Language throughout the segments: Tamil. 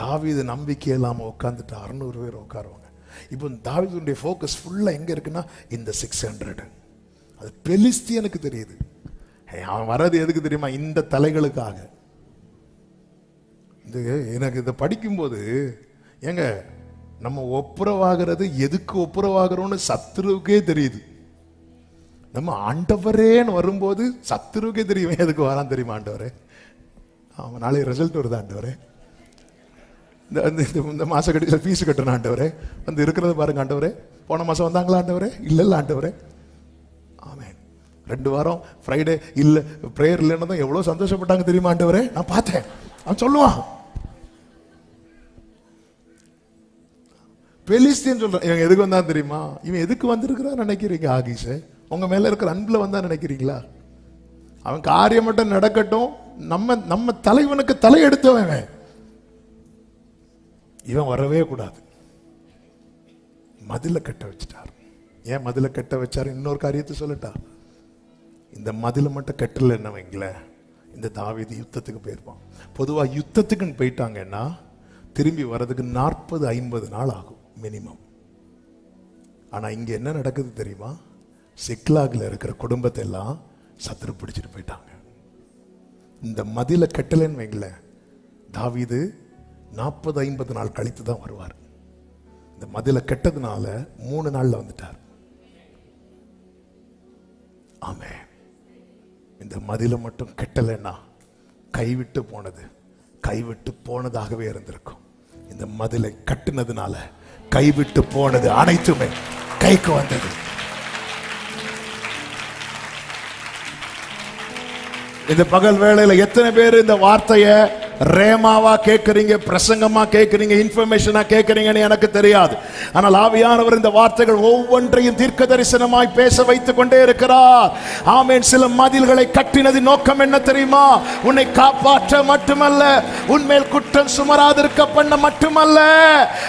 தாவீது நம்பிக்கை இல்லாமல் உட்காந்துட்டு அறநூறு பேர் உட்காருவாங்க. இப்போ தாவீதுடைய ஃபோக்கஸ் ஃபுல்லாக எங்கே இருக்குன்னா இந்த சிக்ஸ் ஹண்ட்ரட் அது பெலிஸ்தியனுக்கு தெரியுது. அவன் வர்றது எதுக்கு தெரியுமா? இந்த தலைகளுக்காக. இது எனக்கு இதை படிக்கும்போது ஏங்க நம்ம ஒப்புரவாகிறது எதுக்கு ஒப்புரவாகிறோம்னு சத்துருவுக்கே தெரியுது. நம்ம ஆண்டவரேன்னு வரும்போது சத்துருவுக்கே தெரியும் எதுக்கு வரான் தெரியுமா ஆண்டவரே? அவன் நாளைக்கு ரிசல்ட் வருது ஆண்டவரே? இந்த இந்த- இந்த இந்த மாச கடைசியில் ஃபீஸ் கட்டணும் ஆண்டவரே. வந்து இருக்கிறத பாருங்க ஆண்டவரே. போன மாதம் வந்தாங்களா ஆண்டவரே? இல்லை இல்லை ஆண்டவரே. ஆமேன். ரெண்டு வாரம் ஃப்ரைடே இல்லை ப்ரேயர் இல்லைன்னு தான் எவ்வளோ சந்தோஷப்பட்டாங்க தெரியுமா ஆண்டவரே? நான் பார்த்தேன். அவன் சொல்லுவான். பெலிஸ்தின்னு சொல்கிறேன் இவன் எதுக்கு வந்தான் தெரியுமா? இவன் எதுக்கு வந்திருக்கிறான் நினைக்கிறீங்க ஆகிஷே? உங்கள் மேலே இருக்கிற அன்பில் வந்தா நினைக்கிறீங்களா? அவன் காரியம் மட்டும் நடக்கட்டும். நம்ம நம்ம தலைவனுக்கு தலையெடுத்தவன் இவன். வரவே கூடாது. மதில கட்ட வச்சுட்டார். ஏன் மதில கட்ட வச்சார்? இன்னொரு காரியத்தை சொல்லட்டா. இந்த மதில மட்டும் கட்டல என்ன வைங்கள? இந்த தாவீது யுத்தத்துக்கு போயிருப்பான். பொதுவாக யுத்தத்துக்குன்னு போயிட்டாங்கன்னா திரும்பி வர்றதுக்கு நாற்பது ஐம்பது நாள் ஆகும் மினிமம் ஆனால் இங்கே என்ன நடக்குது தெரியுமா? சிக்லாகில் இருக்கிற குடும்பத்தை எல்லாம் சத்துரு பிடிச்சிட்டு போயிட்டாங்க. இந்த மதில கட்டலைன்னு வைங்களேன் தாவீது நாற்பது ஐம்பது நாள் கழித்து தான் வருவார். இந்த மதில கெட்டதுனால மூணு நாளில் வந்துட்டார். ஆமே இந்த மதில மட்டும் கெட்டலைன்னா கைவிட்டு போனது கைவிட்டு போனதாகவே இருந்திருக்கும். இந்த மதிலை கட்டினதுனால கைவிட்டு போனது அனைத்துமே கைக்கு வந்தது. இந்த பகல் வேளையில் எத்தனை பேர் இந்த வார்த்தையை ரேமாவா கேட்குறீங்க பிரசங்கமா கேட்குறீங்க இன்ஃபர்மேஷனா கேட்குறீங்கன்னு எனக்கு தெரியாது. ஆனால் ஆவியானவர் இந்த வார்த்தைகள் ஒவ்வொன்றையும் தீர்க்க தரிசனமாய் பேச வைத்துக் கொண்டே இருக்கிறார். ஆமேன் சில மதில்களை கட்டினது நோக்கம் என்ன தெரியுமா? உன்னை காப்பாற்ற மட்டுமல்ல உன்மேல் குற்றம் சுமராதிருக்க பண்ண மட்டுமல்ல.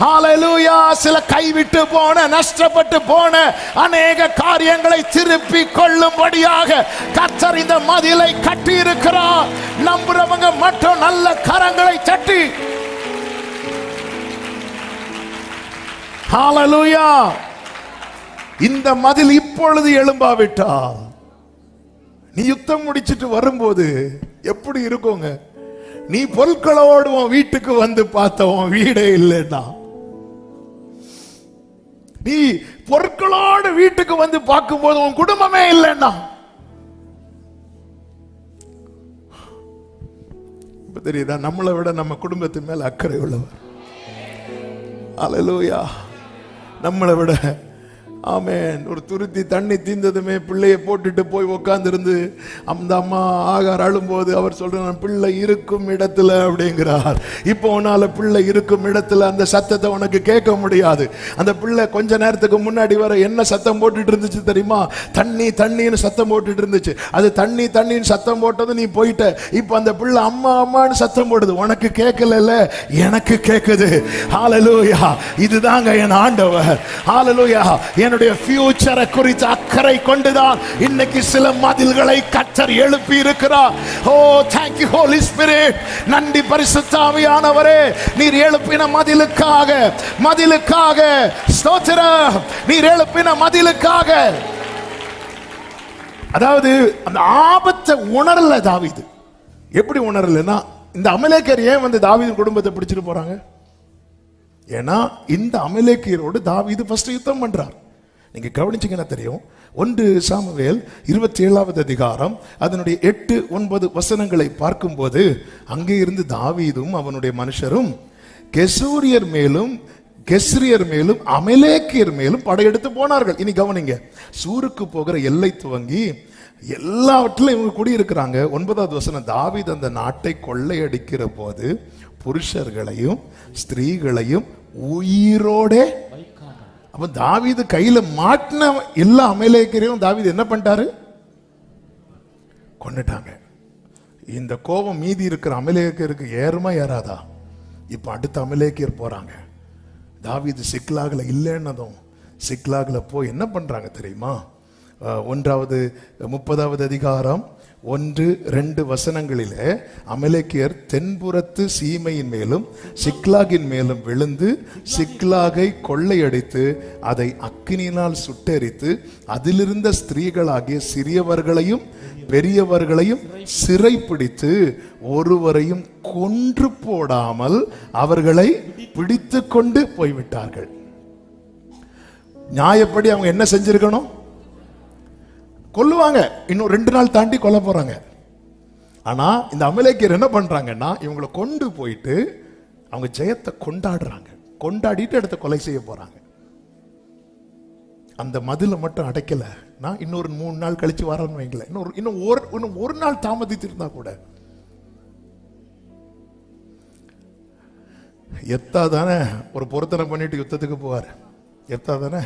ஹalleluya சில கைவிட்டு போன நஷ்டப்பட்டு போன அநேக காரியங்களை திருப்பி கொள்ளும்படியாக கர்த்தர் இந்த மதிலை கட்டி இருக்கிறார் நம்புறவங்க மட்டும் நல்ல கரங்களை தட்டி. ஹalleluya இந்த மதில் இப்பொழுது எழும்பாவிட்டால் நீ யுத்தம் முடிச்சிட்டு வரும்போது எப்படி இருக்குங்க? நீ பொருட்களோடு உன் வீட்டுக்கு வந்து பார்த்த உன் வீடே இல்லைன்னா. நீ பொருட்களோடு வீட்டுக்கு வந்து பார்க்கும்போது உன் குடும்பமே இல்லைன்னா. தெரியுதா? நம்மளை விட நம்ம குடும்பத்து மேல அக்கறை உள்ளவர் அலலூயா நம்மளை விட ஆமேன். ஒரு துருத்தி தண்ணி தீர்ந்ததுமே பிள்ளையை போட்டுட்டு போய் உக்காந்துருந்து அந்த அம்மா ஆகார் அழும்போது அவர் சொல்றார் பிள்ளை இருக்கும் இடத்துல அப்படிங்கிறார். இப்போ உன்னால பிள்ளை இருக்கும் இடத்துல அந்த சத்தத்தை உனக்கு கேட்க முடியாது. அந்த பிள்ளை கொஞ்ச நேரத்துக்கு முன்னாடி வர என்ன சத்தம் போட்டுட்டு இருந்துச்சு தெரியுமா? தண்ணி தண்ணின்னு சத்தம் போட்டுட்டு இருந்துச்சு. அது தண்ணி தண்ணின்னு சத்தம் போட்டது நீ போயிட்ட. இப்போ அந்த பிள்ளை அம்மா அம்மான்னு சத்தம் போடுது. உனக்கு கேட்கல எனக்கு கேட்குது. ஹalleluya. இதுதாங்க என் ஆண்டவர். ஹalleluya. என்னுடைய ஃபியூச்சரை குறித்து அக்கறை கொண்டுதான் இன்னைக்கு சில மதில்களை கத்தர் எழுப்பி இருக்கிறார் oh thank you holy spirit. நன்றி பரிசுத்தாவியானவரே. நீர் எழுப்பின மதிலுக்காக மதிலுக்காக. ஸ்தோத்திரம். நீர் எழுப்பின மதிலுக்காக. அதாவது அந்த ஆபத்தை உணரல தாவீது. எப்படி உணரலன்னா இந்த அமலேக்கர் ஏன் வந்து தாவீது குடும்பத்தை பிடிச்சிட்டு போறாங்க? ஏன்னா இந்த அமலேக்கியரோடு தாவீது ஃபர்ஸ்ட் யுத்தம் பண்றார். நீங்கள் கவனிச்சிங்கன்னா தெரியும். ஒன்று சாமுவேல் இருபத்தி ஏழாவது அதிகாரம் அதனுடைய எட்டு ஒன்பது வசனங்களை பார்க்கும்போது அங்கே இருந்து தாவீதும் அவனுடைய மனுஷரும் கெசூரியர் மேலும் கெஸ்ரியர் மேலும் அமலேக்கியர் மேலும் படையெடுத்து போனார்கள். இனி கவனிங்க சூருக்கு போகிற எல்லை துவங்கி எல்லாவற்றிலும் இவங்க குடியிருக்கிறாங்க. ஒன்பதாவது வசனம் தாவீது அந்த நாட்டை கொள்ளையடிக்கிற போது புருஷர்களையும் ஸ்திரீகளையும் உயிரோடே அப்போ தாவீது கையில் மாட்டின எல்லா அமலேக்கரையும் தாவீது என்ன பண்ணிட்டாரு? கொண்டுட்டாங்க இந்த கோபம் மீதி இருக்கிற அமலேக்கருக்கு ஏறுமா ஏறாதா? இப்போ அடுத்த அமலேக்கியர் போகிறாங்க தாவீது சிக்லாகில் இல்லைன்னதும் சிக்லாகில் போய் என்ன பண்ணுறாங்க தெரியுமா? ஒன்றாவது முப்பதாவது அதிகாரம் ஒன்று ரெண்டு வசனங்களிலே அமலேக்கியர் தென்புறத்து சீமையின் மேலும் சிக்லாகின் மேலும் விழுந்து சிக்லாகை கொள்ளையடித்து அதை அக்கினியினால் சுட்டெரித்து அதிலிருந்த ஸ்திரீகளாகிய சிறியவர்களையும் பெரியவர்களையும் சிறைப்பிடித்து ஒருவரையும் கொன்று போடாமல் அவர்களை பிடித்து கொண்டு போய்விட்டார்கள். நியாயப்படி அவங்க என்ன செஞ்சிருக்கணும்? கொல்லுவாங்க. இன்னும் ரெண்டு நாள் தாண்டி கொல்ல போறாங்க. ஆனா இந்த அமலேக்கியர் என்ன பண்றாங்கன்னா இவங்களை கொண்டு போயிட்டு அவங்க ஜெயத்தை கொண்டாடுறாங்க. கொண்டாடிட்டு இடத்த கொலை செய்ய போறாங்க. அந்த மதிலை மட்டும் அடைக்கல. நான் இன்னொரு மூணு நாள் கழிச்சு வரேன்னு வைங்களேன். இன்னொரு இன்னும் ஒரு இன்னும் ஒரு நாள் தாமதித்திருந்தா கூட. எத்தா தானே ஒரு பொருத்தனை பண்ணிட்டு யுத்தத்துக்கு போவார். எத்தா தானே?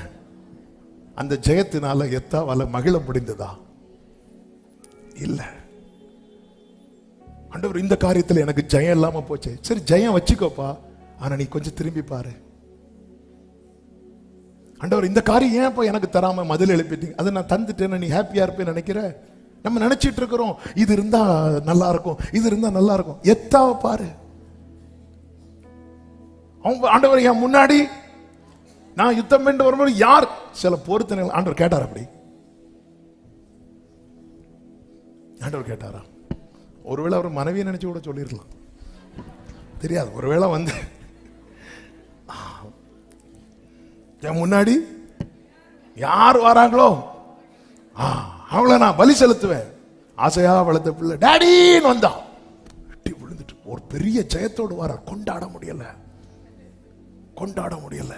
அந்த ஜெயத்தினால எத்தாவால மகிழ முடிந்ததா? இல்ல. ஆண்டவர் இந்த காரியத்தில் எனக்கு ஜெயம் இல்லாம போச்சு. சரி ஜெயம் வச்சுக்கோப்பா. ஆனா நீ கொஞ்சம் திரும்பி பாரு. ஆண்டவர் இந்த காரியம் ஏன் இப்போ எனக்கு தராம மதில் எழுப்பிட்டீங்க? அதை நான் தந்துட்டேன்னு நீ ஹாப்பியா இருப்பேன்னு நினைக்கிற? நம்ம நினைச்சிட்டு இருக்கிறோம். இது இருந்தா நல்லா இருக்கும். இது இருந்தா நல்லா இருக்கும். எத்தாவை பாரு. அவங்க ஆண்டவர் என் முன்னாடி நான் யுத்தம் என்று வரும்போது யார்? சில பொருத்தனைகள் ஆண்டவர் கேட்டார் அப்படி. ஆண்டவர் கேட்டாரா? ஒருவேளை அவர் மனைவியை நினைச்சு கூட சொல்லிருக்கலாம் தெரியாது. ஒருவேளை வந்து என் முன்னாடி யார் வராங்களோ? ஆ, அவளை நான் பலி செலுத்துவேன். ஆசையா வளர்த்த பிள்ளை. டேடின்னு வந்தான் வெட்டி விழுந்துட்டு. ஒரு பெரிய ஜெயத்தோடு வர. கொண்டாட முடியல. கொண்டாட முடியல.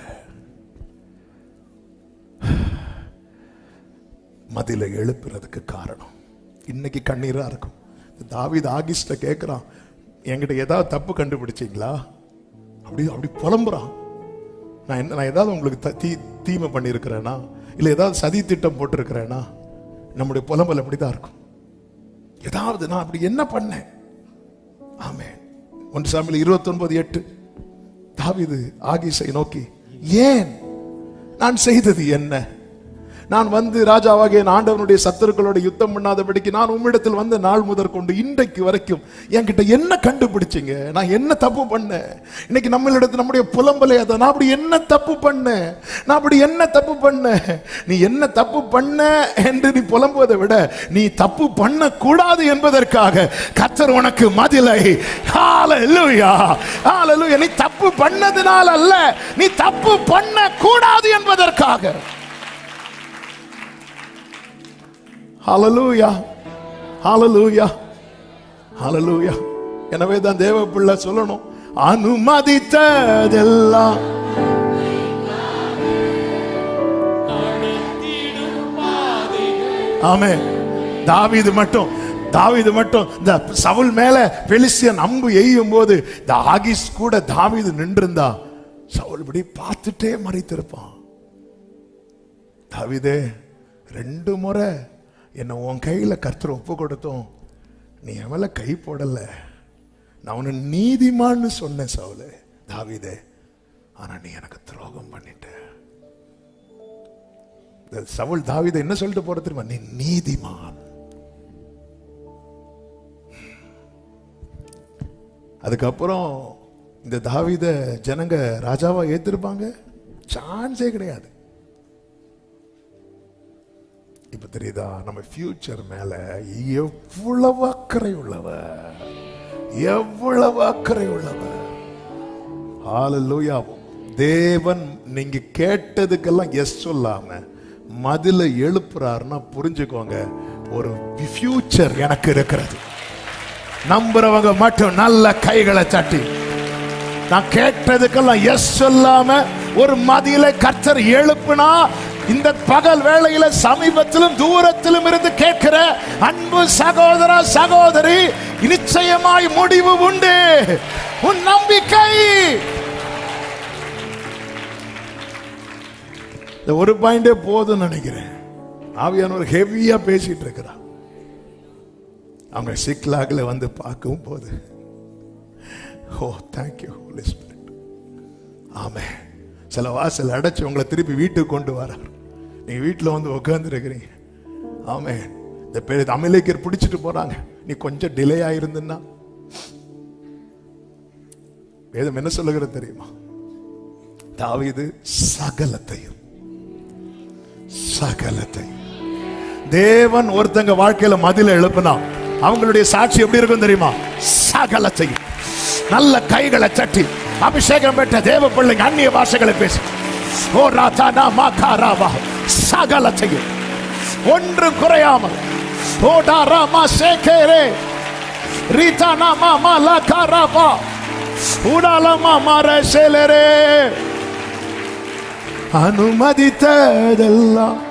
மதியில் எழுப்புறதுக்கு காரணம். இன்னைக்கு கண்ணீராக இருக்கும். தாவித ஆகிஸ்ட கேட்குறான் என்கிட்ட ஏதாவது தப்பு கண்டுபிடிச்சீங்களா? அப்படி அப்படி புலம்புறான். நான் என்ன நான் ஏதாவது உங்களுக்கு த- தீ தீமை பண்ணியிருக்கிறேனா? இல்லை ஏதாவது சதி திட்டம் போட்டிருக்கிறேனா? நம்முடைய புலம்பல் அப்படிதான் இருக்கும். ஏதாவது நான் அப்படி என்ன பண்ணேன்? ஆமே ஒன்று சாமியில் இருபத்தொன்பது எட்டு. தாவிது ஆகிசை நோக்கி ஏன்? நான் செய்தது என்ன? நான் வந்து ராஜாவாகிய என் ஆண்டவனுடைய சத்துருக்களோட யுத்தம் பண்ணாதபடிக்கு நான் உம்மிடத்தில் வந்த நாள் முதற் கொண்டு இன்றைக்கு வரைக்கும் என்கிட்ட என்ன கண்டுபிடிச்சிங்க? நான் என்ன தப்பு பண்ணேன்? இன்னைக்கு நம்மளிடத்து நம்முடைய புலம்பலே அதை நான் அப்படி என்ன தப்பு பண்ணேன்? நான் அப்படி என்ன தப்பு பண்ணேன்? நீ என்ன தப்பு பண்ண என்று நீ புலம்புவதை விட நீ தப்பு பண்ண கூடாது என்பதற்காக கத்தர் உனக்கு மதிலை. நீ தப்பு பண்ணதுனால அல்ல நீ தப்பு பண்ண கூடாது என்பதற்காக. ஹலலூயா ஹலலூயா ஹலலூயா எனவே தான் தேவ பிள்ளை சொல்லணும். அனுமதித்ததெல்லாம். ஆமே தாவிது மட்டும் தாவிது மட்டும் இந்த சவுல் மேல பெலிசியன் அம்பு எய்யும் போது இந்த ஆகிஸ் கூட தாவிது நின்றிருந்தா சவுல் இப்படி பார்த்துட்டே மறைத்திருப்பான். தாவிதே ரெண்டு முறை என்னை உன் கையில் கர்த்தர் ஒப்பு கொடுத்தோம். நீ என் கை போடலை. நான் உன்னை நீதிமான்னு சொன்னேன் சவுலு தாவிதே. ஆனால் நீ எனக்கு துரோகம் பண்ணிட்ட. இந்த சவுல் தாவிதை என்ன சொல்லிட்டு போற தெரியுமா? நீ நீதிமான். அதுக்கப்புறம் இந்த தாவித ஜனங்க ராஜாவா ஏத்திருப்பாங்க? சான்ஸே கிடையாது. இப்போ தெரியுதா? நம்ம ஃபியூச்சர் மேல எவ்வளவு அக்கறை உள்ளவ எவ்வளவு அக்கறை உள்ளவ ஹalleluya தேவன் நீங்க கேட்டதுக்கெல்லாம் எஸ் சொல்லாம மதில எழுப்புறாருன்னா புரிஞ்சுக்கோங்க ஒரு ஃபியூச்சர் எனக்கு இருக்கிறது. நம்புறவங்க மட்டும் நல்ல கைகளை தட்டி நான் கேட்டதுக்கெல்லாம் எஸ் சொல்லாம ஒரு மதியில கர்த்தர் எழுப்புனா இந்த பகல் வேளையில சமீபத்திலும் தூரத்திலும் இருந்து கேட்கிற அன்பு சகோதர சகோதரி நிச்சயமாய் முடிவு உண்டு. உன் நம்பிக்கை. இந்த ஒரு பாயிண்டே போதும் நினைக்கிறேன். ஆவியானவர் ஹெவியா பேசிட்டு இருக்கிறார் அவங்க சிக்லாகில் வந்து பார்க்கவும் போது ஓ தேங்க்யூ ஹோலி ஸ்பிரிட் ஆமே சில வாசல் அடைச்சு உங்களை திருப்பி வீட்டுக்கு கொண்டு வரார். நீ வீட்டில் வந்து உட்காந்துருக்கிறீங்க ஆமே இந்த பேர் தமிழக்கர் பிடிச்சிட்டு போறாங்க. நீ கொஞ்சம் டிலே ஆயிருந்தன்னா. வேதம் என்ன சொல்லுகிறது தெரியுமா? தாவீது சகலத்தையும் சகலத்தையும். தேவன் ஒருத்தங்க வாழ்க்கையில மதில எழுப்புனா அவங்களுடைய சாட்சி எப்படி இருக்கும் தெரியுமா? சகலத்தையும். நல்ல கைகளை தட்டி அபிஷேகம் பெற்ற தேவ பிள்ளைங்க அந்நிய பாஷைகளை பேசி. ஓ ராதானா மாகாராவா சகலத்தையும். ஒன்று குறையாமல். ஓடா ராமா சேகரே. ரீதா நாமா மாலா காராபா. உடாலமா மாற சேலரே. அனுமதித்ததெல்லாம்.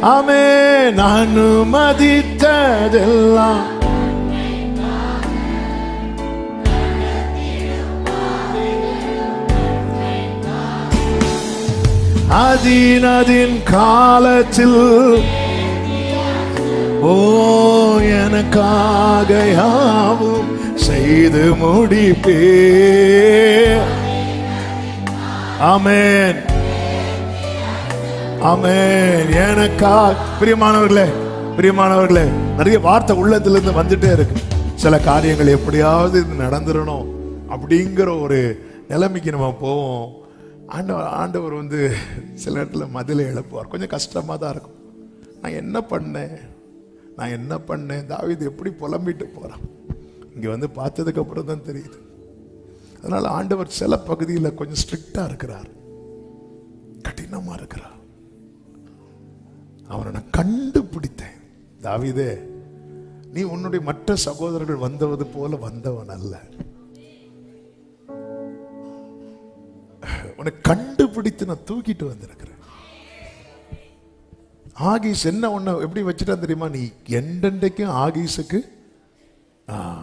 ஆமென். அனுமதித்ததெல்லாம். அதினதின் காலத்தில். ஓ எனக்காக யாவும் செய்து முடிப்பே. அமேன் அமேன் எனக்கா பிரியமானவர்களே பிரியமானவர்களே நிறைய வார்த்தை உள்ளத்துல இருந்து வந்துட்டே இருக்கு. சில காரியங்கள் எப்படியாவது நடந்துடணும் அப்படிங்கிற ஒரு நிலைமைக்கு நம்ம போவோம். ஆண்டவர் ஆண்டவர் வந்து சில நேரத்தில் மதிலை எழுப்புவார். கொஞ்சம் கஷ்டமாக தான் இருக்கும். நான் என்ன பண்ணேன்? நான் என்ன பண்ணேன்? தாவீது எப்படி புலம்பிட்டு போகிறான் இங்கே வந்து பார்த்ததுக்கு அப்புறம் தான் தெரியுது. அதனால் ஆண்டவர் சில பகுதியில் கொஞ்சம் ஸ்ட்ரிக்டாக இருக்கிறார். கடினமாக இருக்கிறார். அவனை நான் கண்டுபிடித்தேன். தாவிதே நீ உன்னுடைய மற்ற சகோதரர்கள் வந்தவது போல வந்தவன் அல்ல. உன்னை கண்டுபிடித்து நான் தூக்கிட்டு வந்திருக்கிறேன். ஆகீஸ் என்ன உன்னை எப்படி வச்சுட்டான் தெரியுமா? நீ எண்டெண்டைக்கும் ஆகீஸுக்கு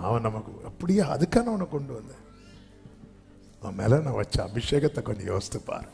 அவன் நமக்கு அப்படியே அதுக்கான அவனை கொண்டு வந்தேன். அவன் மேலே நான் வச்ச அபிஷேகத்தை கொஞ்சம் யோசித்து பாரு.